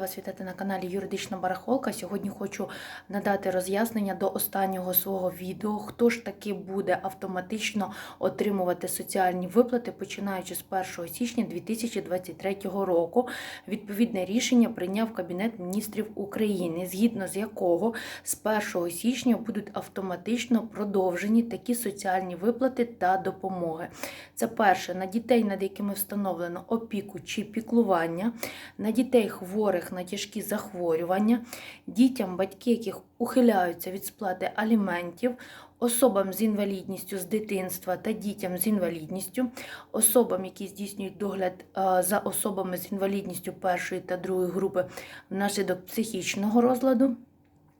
Вас вітати на каналі Юридична Барахолка. Сьогодні хочу надати роз'яснення до останнього свого відео, хто ж таки буде автоматично отримувати соціальні виплати, починаючи з 1 січня 2023 року. Відповідне рішення прийняв Кабінет міністрів України, згідно з якого з 1 січня будуть автоматично продовжені такі соціальні виплати та допомоги. Це перше на дітей, над якими встановлено опіку чи піклування, на дітей хворих на тяжкі захворювання, дітям, батьки, яких ухиляються від сплати аліментів, особам з інвалідністю з дитинства та дітям з інвалідністю, особам, які здійснюють догляд е, за особами з інвалідністю першої та другої групи внаслідок психічного розладу.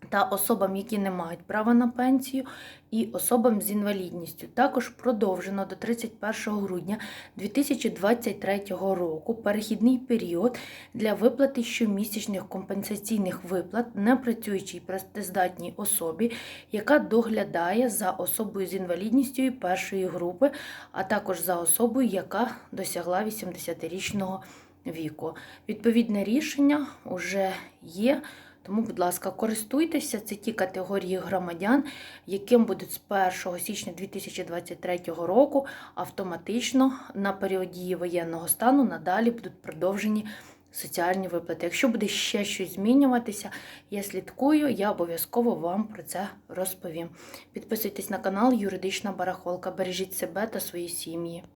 Та особам, які не мають права на пенсію, і особам з інвалідністю. Також продовжено до 31 грудня 2023 року перехідний період для виплати щомісячних компенсаційних виплат непрацюючій працездатній особі, яка доглядає за особою з інвалідністю першої групи, а також за особою, яка досягла 80-річного віку. Відповідне рішення вже є. Тому, будь ласка, користуйтеся, це ті категорії громадян, яким будуть з 1 січня 2023 року автоматично на період дії воєнного стану надалі будуть продовжені соціальні виплати. Якщо буде ще щось змінюватися, я слідкую, я обов'язково вам про це розповім. Підписуйтесь на канал Юридична Барахолка. Бережіть себе та свої сім'ї.